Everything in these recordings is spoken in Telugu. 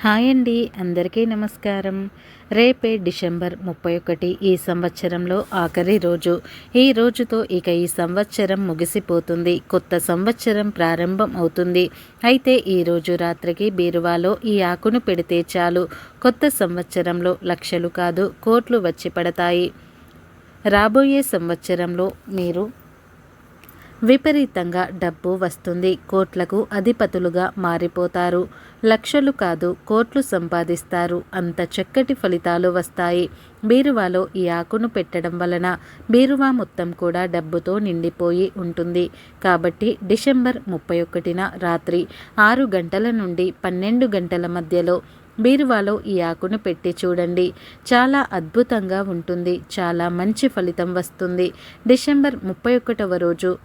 హాయ్ అండి అందరికీ నమస్కారం. రేపే డిసెంబర్ ముప్పై ఒకటి ఈ సంవత్సరంలో ఆఖరి రోజు. ఈ రోజుతో ఇక ఈ సంవత్సరం ముగిసిపోతుంది. కొత్త సంవత్సరం ప్రారంభం అవుతుంది. అయితే ఈ రోజు రాత్రికి బీరువాలో ఈ ఆకును పెడితే చాలు. కొత్త సంవత్సరంలో లక్షలు కాదు కోట్లు వచ్చి పడతాయి. రాబోయే సంవత్సరంలో మీరు విపరీతంగా డబ్బు వస్తుంది. కోట్లకు అధిపతులుగా మారిపోతారు. లక్షలు కాదు కోట్లు సంపాదిస్తారు. అంత చక్కటి ఫలితాలు వస్తాయి. బీరువాలో ఈ ఆకును పెట్టడం వలన బీరువా మొత్తం కూడా డబ్బుతో నిండిపోయి ఉంటుంది. కాబట్టి డిసెంబర్ ముప్పై ఒకటిన రాత్రి ఆరు గంటల నుండి పన్నెండు గంటల మధ్యలో బీరువాలో ఈ ఆకును పెట్టి చూడండి. చాలా అద్భుతంగా ఉంటుంది. చాలా మంచి ఫలితం వస్తుంది. డిసెంబర్ ముప్పై ఒకటవ రోజు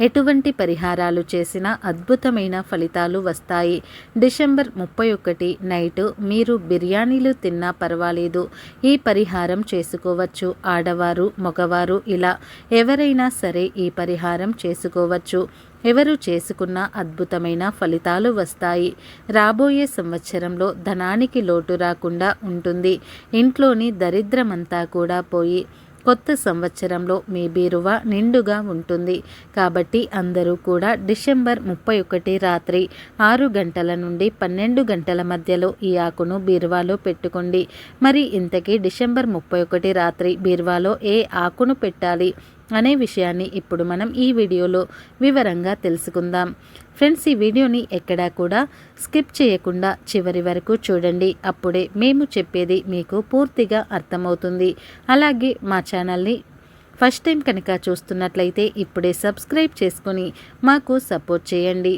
ఎటువంటి పరిహారాలు చేసినా అద్భుతమైన ఫలితాలు వస్తాయి. డిసెంబర్ ముప్పై ఒకటి నైటు మీరు బిర్యానీలు తిన్నా పర్వాలేదు. ఈ పరిహారం చేసుకోవచ్చు. ఆడవారు మగవారు ఇలా ఎవరైనా సరే ఈ పరిహారం చేసుకోవచ్చు. ఎవరు చేసుకున్న అద్భుతమైన ఫలితాలు వస్తాయి. రాబోయే సంవత్సరంలో ధనానికి లోటు రాకుండా ఉంటుంది. ఇంట్లోని దరిద్రమంతా కూడా పోయి కొత్త సంవత్సరంలో మీ బీరువా నిండుగా ఉంటుంది. కాబట్టి అందరూ కూడా డిసెంబర్ ముప్పై ఒకటి రాత్రి ఆరు గంటల నుండి పన్నెండు గంటల మధ్యలో ఈ ఆకును బీరువాలో పెట్టుకోండి. మరి ఇంతకీ డిసెంబర్ ముప్పై ఒకటి రాత్రి బీరువాలో ఏ ఆకును పెట్టాలి? అనే విషయాన్ని ఇప్పుడు మనం ఈ వీడియోలో వివరంగా తెలుసుకుందాం. ఫ్రెండ్స్ ఈ వీడియోని ఎక్కడా కూడా స్కిప్ చేయకుండా చివరి వరకు చూడండి. అప్పుడే మేము చెప్పేది మీకు పూర్తిగా అర్థమవుతుంది. అలాగే మా ఛానల్ని ఫస్ట్ టైం కనుక చూస్తున్నట్లయితే ఇప్పుడే సబ్స్క్రైబ్ చేసుకొని మాకు సపోర్ట్ చేయండి.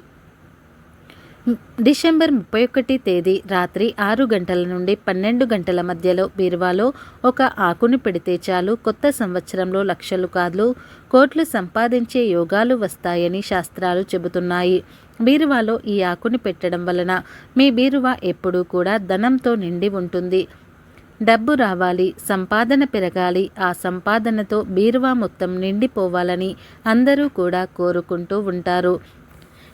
డిసెంబర్ ముప్పై ఒకటి తేదీ రాత్రి ఆరు గంటల నుండి పన్నెండు గంటల మధ్యలో బీరువాలో ఒక ఆకును పెడితే చాలు కొత్త సంవత్సరంలో లక్షలు కాదు కోట్లు సంపాదించే యోగాలు వస్తాయని శాస్త్రాలు చెబుతున్నాయి. బీరువాలో ఈ ఆకుని పెట్టడం వలన మీ బీరువా ఎప్పుడూ కూడా ధనంతో నిండి ఉంటుంది. డబ్బు రావాలి సంపాదన పెరగాలి ఆ సంపాదనతో బీరువా మొత్తం నిండిపోవాలని అందరూ కూడా కోరుకుంటూ ఉంటారు.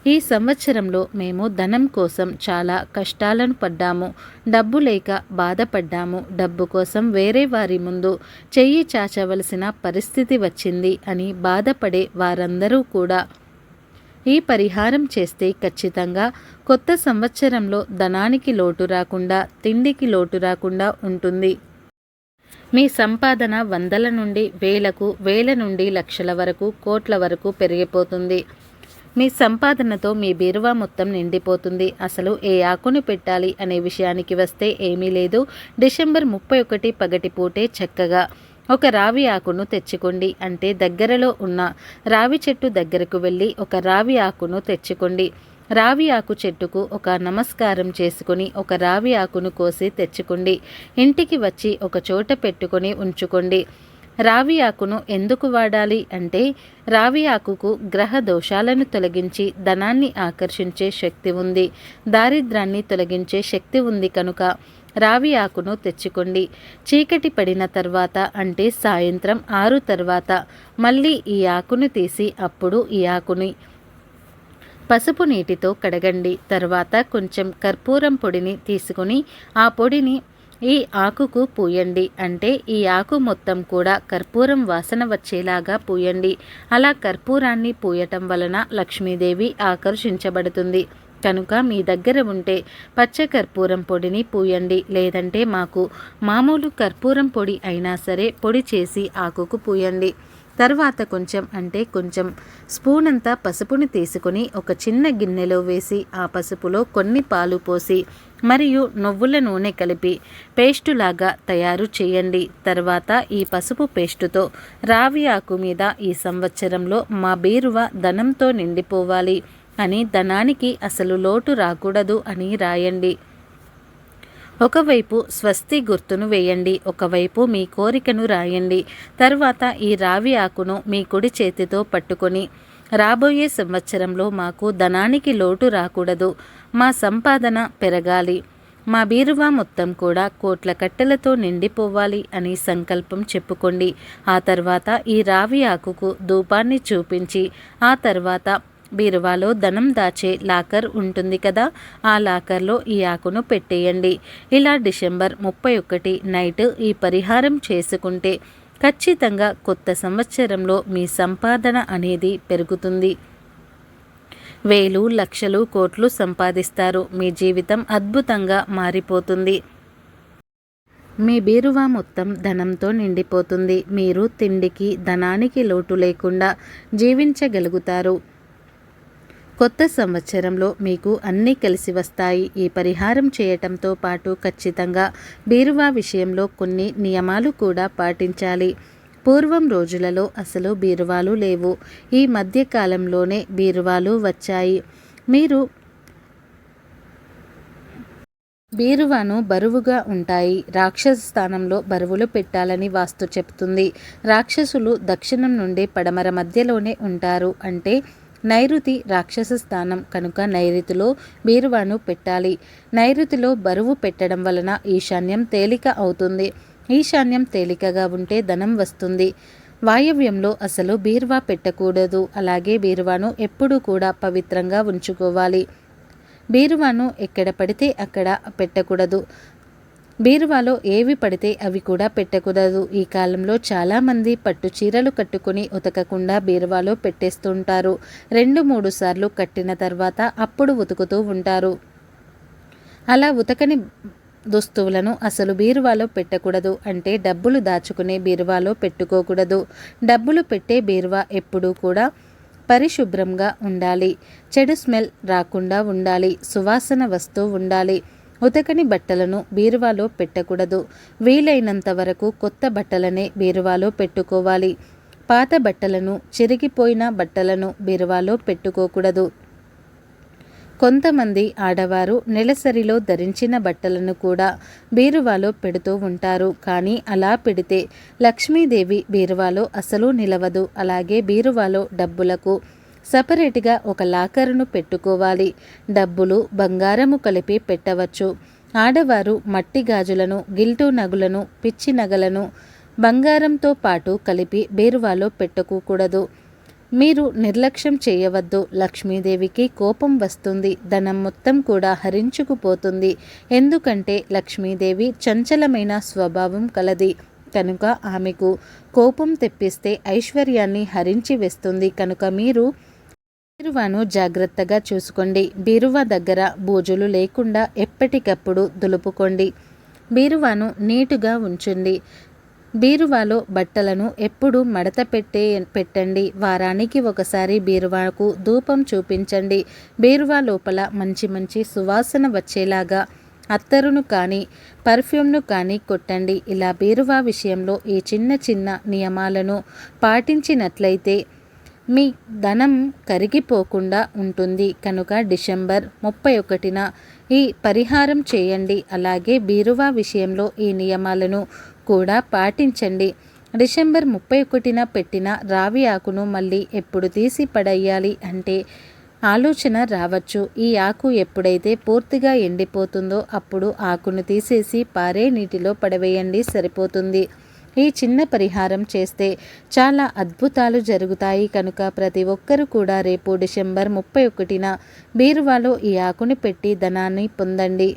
ఈ సంవత్సరంలో మేము ధనం కోసం చాలా కష్టాలను పడ్డాము. డబ్బు లేక బాధపడ్డాము. డబ్బు కోసం వేరే వారి ముందు చెయ్యి చాచవలసిన పరిస్థితి వచ్చింది అని బాధపడే వారందరూ కూడా. ఈ పరిహారం చేస్తే ఖచ్చితంగా కొత్త సంవత్సరంలో ధనానికి లోటు రాకుండా తిండికి లోటు రాకుండా ఉంటుంది. మీ సంపాదన వందల నుండి వేలకు వేల నుండి లక్షల వరకు కోట్ల వరకు పెరిగిపోతుంది. మీ సంపాదనతో మీ బీరువా మొత్తం నిండిపోతుంది. అసలు ఏ ఆకును పెట్టాలి అనే విషయానికి వస్తే ఏమీ లేదు. డిసెంబర్ ముప్పై ఒకటి పగటిపూటే చక్కగా. ఒక రావి ఆకును తెచ్చుకోండి అంటే దగ్గరలో ఉన్న రావి చెట్టు దగ్గరకు వెళ్ళి ఒక రావి ఆకును తెచ్చుకోండి. రావి ఆకు చెట్టుకు ఒక నమస్కారం చేసుకుని ఒక రావి ఆకును కోసి తెచ్చుకోండి. ఇంటికి వచ్చి ఒక చోట పెట్టుకొని ఉంచుకోండి. రావి ఆకును ఎందుకు వాడాలి అంటే రావి ఆకుకు గ్రహ దోషాలను తొలగించి ధనాన్ని ఆకర్షించే శక్తి ఉంది. దారిద్రాన్ని తొలగించే శక్తి ఉంది కనుక రావి ఆకును తెచ్చుకోండి. చీకటి పడిన తర్వాత అంటే సాయంత్రం ఆరు తర్వాత మళ్ళీ ఈ ఆకును తీసి అప్పుడు ఈ ఆకుని పసుపు నీటితో కడగండి. తర్వాత కొంచెం కర్పూరం పొడిని తీసుకుని ఆ పొడిని ఈ ఆకుకు పూయండి. అంటే ఈ ఆకు మొత్తం కూడా కర్పూరం వాసన వచ్చేలాగా పూయండి. అలా కర్పూరాన్ని పూయటం వలన లక్ష్మీదేవి ఆకర్షించబడుతుంది. కనుక మీ దగ్గర ఉంటే పచ్చ కర్పూరం పొడిని పూయండి. లేదంటే మాకు మామూలు కర్పూరం పొడి అయినా సరే పొడి చేసి ఆకుకు పూయండి. తర్వాత కొంచెం అంటే కొంచెం స్పూన్ అంతా పసుపుని తీసుకొని ఒక చిన్న గిన్నెలో వేసి ఆ పసుపులో కొన్ని పాలు పోసి మరియు నువ్వుల నూనె కలిపి పేస్టులాగా తయారు చేయండి. తర్వాత ఈ పసుపు పేస్టుతో రావి ఆకు మీద ఈ సంవత్సరంలో మా బీరువ ధనంతో నిండిపోవాలి అని ధనానికి అసలు లోటు రాకూడదు అని రాయండి. ఒకవైపు స్వస్తి గుర్తును వేయండి ఒకవైపు మీ కోరికను రాయండి. తర్వాత ఈ రావి ఆకును మీ కుడి చేతితో పట్టుకొని రాబోయే సంవత్సరంలో మాకు ధనానికి లోటు రాకూడదు. మా సంపాదన పెరగాలి. మా బీరువా మొత్తం కూడా కోట్ల కట్టెలతో నిండిపోవాలి అని సంకల్పం చెప్పుకోండి. ఆ తర్వాత ఈ రావి ఆకుకు ధూపాన్ని చూపించి ఆ తర్వాత బీరువాలో ధనం దాచే లాకర్ ఉంటుంది కదా ఆ లాకర్లో ఈ ఆకును పెట్టేయండి. ఇలా డిసెంబర్ ముప్పై ఒకటి నైట్ ఈ పరిహారం చేసుకుంటే ఖచ్చితంగా కొత్త సంవత్సరంలో మీ సంపాదన అనేది పెరుగుతుంది. వేలు లక్షలు కోట్లు సంపాదిస్తారు. మీ జీవితం అద్భుతంగా మారిపోతుంది. మీ బీరువా మొత్తం ధనంతో నిండిపోతుంది. మీరు తిండికి ధనానికి లోటు లేకుండా జీవించగలుగుతారు. కొత్త సంవత్సరంలో మీకు అన్నీ కలిసి వస్తాయి. ఈ పరిహారం చేయటంతో పాటు ఖచ్చితంగా బీరువా విషయంలో కొన్ని నియమాలు కూడా పాటించాలి. పూర్వం రోజులలో అసలు బీరువాలు లేవు. ఈ మధ్య కాలంలోనే బీరువాలు వచ్చాయి. మీరు బీరువాను బరువుగా ఉంటాయి. రాక్షస స్థానంలో బరువులు పెట్టాలని వాస్తు చెప్తుంది. రాక్షసులు దక్షిణం నుండి పడమర మధ్యలోనే ఉంటారు. అంటే నైరుతి రాక్షస స్థానం కనుక నైరుతిలో బీరువాను పెట్టాలి. నైరుతిలో బరువు పెట్టడం వలన ఈశాన్యం తేలిక అవుతుంది. ఈశాన్యం తేలికగా ఉంటే ధనం వస్తుంది. వాయవ్యంలో అసలు బీరువా పెట్టకూడదు. అలాగే బీరువాను ఎప్పుడూ కూడా పవిత్రంగా ఉంచుకోవాలి. బీరువాను ఎక్కడ పడితే అక్కడ పెట్టకూడదు. బీరువాలో ఏవి పడితే అవి కూడా పెట్టకూడదు. ఈ కాలంలో చాలామంది పట్టు చీరలు కట్టుకుని ఉతకకుండా బీరువాలో పెట్టేస్తుంటారు. రెండు మూడు సార్లు కట్టిన తర్వాత అప్పుడు ఉతుకుతూ ఉంటారు. అలా ఉతకని దుస్తువులను అసలు బీరువాలో పెట్టకూడదు అంటే డబ్బులు దాచుకునే బీరువాలో పెట్టుకోకూడదు. డబ్బులు పెట్టే బీరువా ఎప్పుడూ కూడా పరిశుభ్రంగా ఉండాలి. చెడు స్మెల్ రాకుండా ఉండాలి. సువాసన వస్తూ ఉండాలి. ఉతకని బట్టలను బీరువాలో పెట్టకూడదు. వీలైనంత వరకు కొత్త బట్టలనే బీరువాలో పెట్టుకోవాలి. పాత బట్టలను చిరిగిపోయిన బట్టలను బీరువాలో పెట్టుకోకూడదు. కొంతమంది ఆడవారు నెలసరిలో ధరించిన బట్టలను కూడా బీరువాలో పెడుతూ ఉంటారు. కానీ అలా పెడితే లక్ష్మీదేవి బీరువాలో అసలు నిలవదు. అలాగే బీరువాలో డబ్బులకు సపరేట్గా ఒక లాకరును పెట్టుకోవాలి. డబ్బులు బంగారము కలిపి పెట్టవచ్చు. ఆడవారు మట్టి గాజులను గిల్టు నగులను పిచ్చి నగలను బంగారంతో పాటు కలిపి బీరువాలో పెట్టుకోకూడదు. మీరు నిర్లక్ష్యం చేయవద్దు. లక్ష్మీదేవికి కోపం వస్తుంది. ధనం మొత్తం కూడా హరించుకుపోతుంది. ఎందుకంటే లక్ష్మీదేవి చంచలమైన స్వభావం కలది. కనుక ఆమెకు కోపం తెప్పిస్తే ఐశ్వర్యాన్ని హరించి వేస్తుంది. కనుక మీరు బీరువాను జాగ్రత్తగా చూసుకోండి. బీరువా దగ్గర బూజులు లేకుండా ఎప్పటికప్పుడు దులుపుకోండి. బీరువాను నీటుగా ఉంచండి. బీరువాలో బట్టలను ఎప్పుడు మడత పెట్టే పెట్టండి. వారానికి ఒకసారి బీరువాకు ధూపం చూపించండి. బీరువా లోపల మంచి మంచి సువాసన వచ్చేలాగా అత్తరును కానీ పర్ఫ్యూమ్ను కానీ కొట్టండి. ఇలా బీరువా విషయంలో ఈ చిన్న చిన్న నియమాలను పాటించినట్లయితే మీ ధనం కరిగిపోకుండా ఉంటుంది. కనుక డిసెంబర్ ముప్పై ఒకటిన ఈ పరిహారం చేయండి. అలాగే బీరువా విషయంలో ఈ నియమాలను కూడా పాటించండి. డిసెంబర్ ముప్పై ఒకటిన పెట్టిన రావి ఆకును మళ్ళీ ఎప్పుడు తీసి పడేయాలి అంటే ఆలోచన రావచ్చు. ఈ ఆకు ఎప్పుడైతే పూర్తిగా ఎండిపోతుందో అప్పుడు ఆకును తీసేసి పారే నీటిలో పడవేయండి. సరిపోతుంది. ఈ చిన్న పరిహారం చేస్తే చాలా అద్భుతాలు జరుగుతాయి కనుక ప్రతి ఒక్కరూ కూడా రేపు డిసెంబర్ ముప్పై ఒకటిన బీరువాలో ఈ ఆకుని పెట్టి ధనాన్ని పొందండి.